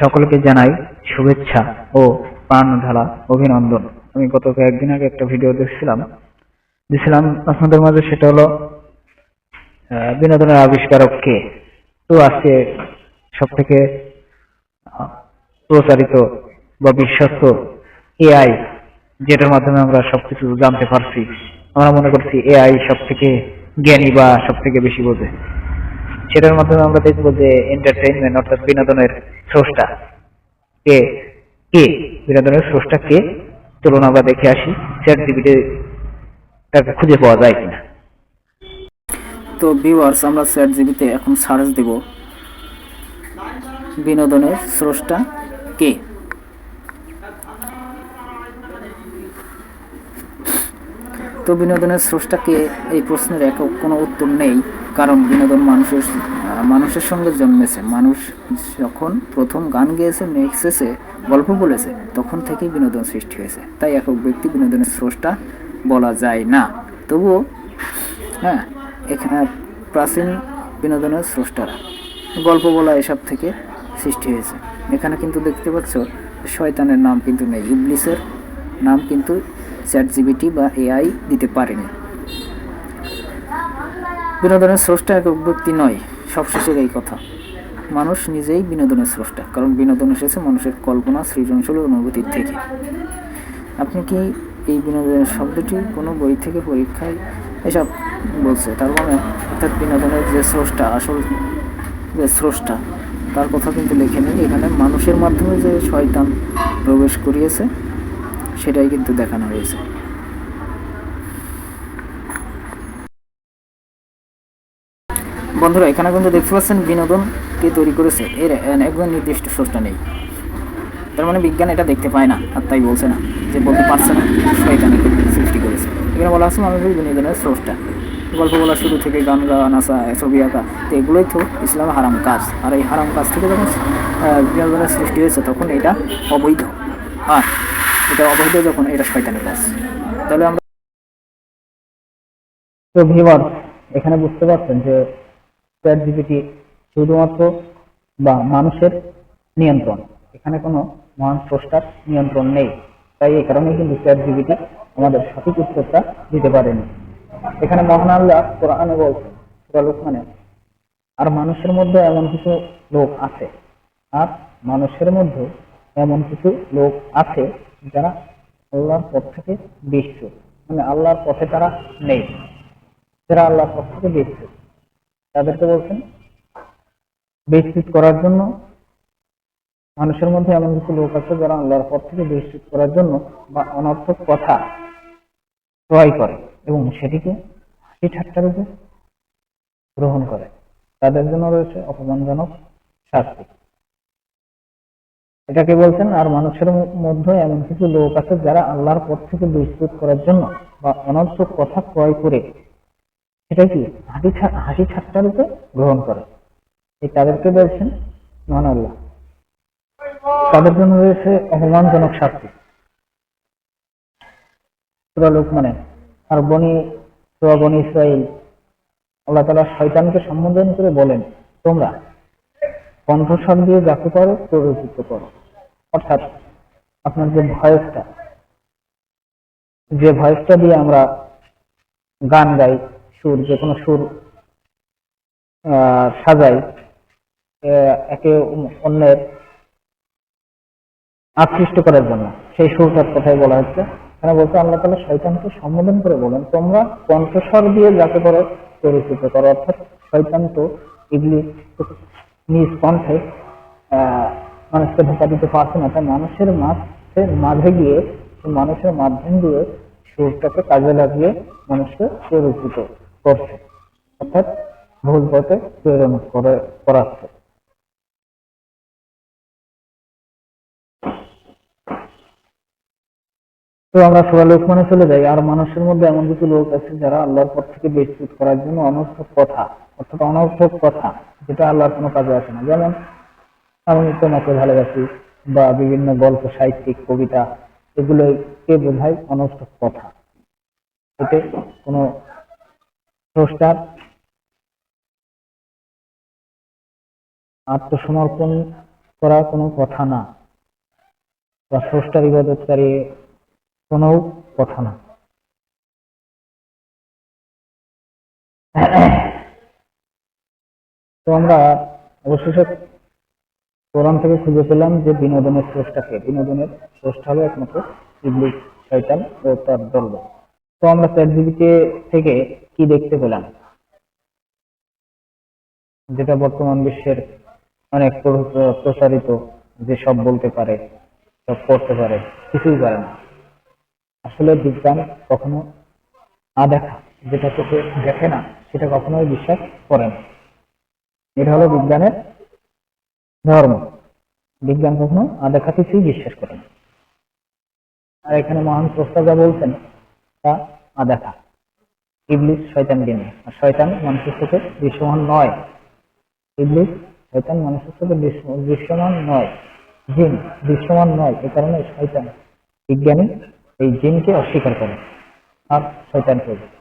সকলকে জানাই শুভেচ্ছা ও প্রাণ ঢালা অভিনন্দন। আমি গত কয়েকদিন আগে একটা ভিডিও দেখছিলাম। দিছিলাম আপনাদের মাঝে সেটা হলো বিনোদনের আবিষ্কারক কে? তো আজকে সব থেকে প্রচারিত বা বিশ্বস্ত এআই যেটার মাধ্যমে আমরা সবকিছু জানতে পারছি। আমরা মনে করছি এআই সব থেকে জ্ঞানী বা সব থেকে বেশি বোঝে। সেটার মাধ্যমে আমরা দেখব যে এন্টারটেইনমেন্ট অর্থাৎ বিনোদনের স্রষ্টা। কে? কে? বিনোদনের স্রষ্টা কে? চলুন আমরা দেখে আসি চ্যাট জিবিতে তাকে খুঁজে পাওয়া যায় কিনা। তো ভিউয়ার্স আমরা চ্যাট জিবিতে এখন সার্চ দেব, বিনোদনের স্রষ্টা কে? তো বিনোদনের স্রষ্টা কে? এই প্রশ্নের একক কোনো উত্তর নেই, কারণ বিনোদন মানুষের মানুষের সঙ্গে জন্মেছে। মানুষ যখন প্রথম গান গেয়েছে, নেক্সেসে গল্প বলেছে, তখন থেকেই বিনোদন সৃষ্টি হয়েছে। তাই একক ব্যক্তি বিনোদনের স্রষ্টা বলা যায় না। তবুও হ্যাঁ এখানে প্রাচীন বিনোদনের স্রষ্টারা গল্প বলা এসব থেকে সৃষ্টি হয়েছে। এখানে কিন্তু দেখতে পাচ্ছ, শয়তানের নাম কিন্তু নেই, ইবলিসের নাম কিন্তু চ্যাট জিবিটি বা এআই দিতে পারেনি। বিনোদনের স্রষ্টা একক ব্যক্তি নয়, সবশেষের এই কথা। মানুষ নিজেই বিনোদনের স্রষ্টা, কারণ বিনোদন এসেছে মানুষের কল্পনা, সৃজনশীল অনুভূতির থেকে। আপনি কি এই বিনোদনের শব্দটি কোনো বই থেকে পরীক্ষায় এসব বলছে? তার মানে অর্থাৎ বিনোদনের যে স্রষ্টা, আসল যে স্রষ্টা, তার কথা কিন্তু লেখে নেই এখানে মানুষের মাধ্যমে যে শয়তান প্রবেশ করিয়েছে সেটাই কিন্তু দেখানো হয়েছে। বন্ধুরা, এখানে কিন্তু দেখতে পাচ্ছেন বিনোদন কে তৈরি করেছে। এর একজন নির্দিষ্ট স্রষ্টা নেই। তার মানে বিজ্ঞান এটা দেখতে পায় না, আর তাই বলছে না, যে বলতে পারছে না শয়তানি সৃষ্টি করেছে। এখানে বলা আছে মানুষের বিনোদনের স্রষ্টা। গল্প বলা শুরু থেকে গান গাওয়া, নাচা, ছবি আঁকা, তো এগুলোই তো ইসলাম হারাম কাজ। আর এই হারাম কাজ থেকে যখন বিনোদনের সৃষ্টি হয়েছে, তখন এটা অবৈধ। আর এটা অবৈধ যখন এটা শয়তানের কাজ। তাহলে আমরা তো এখানে বুঝতে পারছেন যে চ্যাট জিপিটি শুধুমাত্র বা মানুষের নিয়ন্ত্রণ। এখানে কোনো মহান স্রষ্টার নিয়ন্ত্রণ নেই। তাই এই কারণেই কিন্তু চ্যাট জিপিটি আমাদের সঠিক উত্তরটা দিতে পারেনি। এখানে মহান আল্লাহ কোরআনে বলছেন আর মানুষের মধ্যে এমন কিছু লোক আছে, আর মানুষের মধ্যে এমন কিছু লোক আছে যারা আল্লাহর পথ থেকে বিচ্যুত মানে আল্লাহর পথে তারা নেই। যারা আল্লাহর পথ থেকে বিচ্যুত তাদেরকে বলছেন বিচ্যুত করার জন্য মানুষের মধ্যে এমন কিছু লোক আছে যারা আল্লাহর পথ থেকে বিচ্যুত করার জন্য বা অনর্থক কথা ক্রয় করে এবং সেটিকে হাসি ঠাট্টা রূপে গ্রহণ করে। তাদের জন্য রয়েছে অপমানজনক শাস্তি। এটাকে বলছেন, আর মানুষের মধ্যে এমন কিছু লোক আছে যারা আল্লাহর পথ থেকে বিচ্যুত করার জন্য বা অনর্থক কথা ক্রয় করে সেটা কি হাসি হাসি ঠাট্টা রূপে গ্রহণ করে? এই তাদেরকে বলছেন মহান আল্লাহ। তাদের জন্য রয়েছে অপমানজনক শাস্তি। লোক মানে আর বনি বনি ইসরাইল, আল্লাহ তালা শয়তানকে সম্বোধন করে বলেন, তোমরা কণ্ঠস্বর দিয়ে যাকে পারো প্ররোচিত করো। অর্থাৎ আপনার যে ভয়েসটা যে ভয়েসটা দিয়ে আমরা গান গাই, সুর, যে কোনো সুর সাজাই একে অন্যের আকৃষ্ট করার জন্য। সেই সুরটার কথাই বলা হচ্ছে। এখানে বলতে আল্লাহ তালা শয়তানকে সম্বোধন করে বলেন, তোমরা কণ্ঠস্বর দিয়ে যাকে করো পরিচিত করো। অর্থাৎ শয়তান তো ইবলিস তো নিজ কণ্ঠে মানুষকে ধোকা দিতে পারছে না। তাই মানুষের মাঝে মাঝে গিয়ে মানুষের মাধ্যম দিয়ে সুরটাকে কাজে লাগিয়ে মানুষকে পরিচিত করছে। অর্থাৎ ভুল পথে প্রেরণ করে, করাচ্ছে। তো আমরা সবাই লোকমানে চলে যাই। আর মানুষের মধ্যে এমন কিছু লোক আছে যারা আল্লাহর পথ থেকে বিচ্যুত করার জন্য অনর্থক কথা, অর্থাৎ অনর্থক কথা, যেটা আল্লাহর কোনো কাজে আসে না। যেমন আমি তোমাকে ভালোবাসি বা বিভিন্ন গল্প, সাহিত্যিক, কবিতা এগুলোকে বোঝায়? অনর্থক কথা। এতে কোনো স্রষ্টার আত্মসমর্পণ করা কোনো কথা না। বা স্রষ্টার ইবাদতকারী কোনো কথা না। তো আমরা অবশেষে কোরআন থেকে খুঁজে পেলাম যে বিনোদনের স্রষ্টাকে বিনোদনের স্রষ্টা হলো একমাত্র ইবলিস শয়তান ও তার দল। তো আমরা চ্যাট থেকে কি দেখতে পেলাম? যেটা বর্তমান বিশ্বের অনেক প্র- প্রসারিত, যে সব বলতে পারে, সব করতে পারে, কিছুই পারে না। আসলে বিজ্ঞান কখনো দেখা, যেটা চোখে দেখে না, সেটা কখনোই বিশ্বাস করে না। এটা হলো বিজ্ঞানের ধর্ম। বিজ্ঞান কখনো আদেখা কিছুই বিশ্বাস করে না। আর এখানে মহান স্রষ্টা যা বলছেন, তা আদেখা ইবলিশ শয়তানকে নিয়ে আর শয়তান মানুষের চোখে দৃশ্যমান নয়। ইবলিশ শয়তান মানুষের চোখে দৃশ্য- দৃশ্যমান নয়। জিন দৃশ্যমান নয়। এ কারণে শয়তান বিজ্ঞানী এই জিনকে অস্বীকার করে। আর শয়তানকে।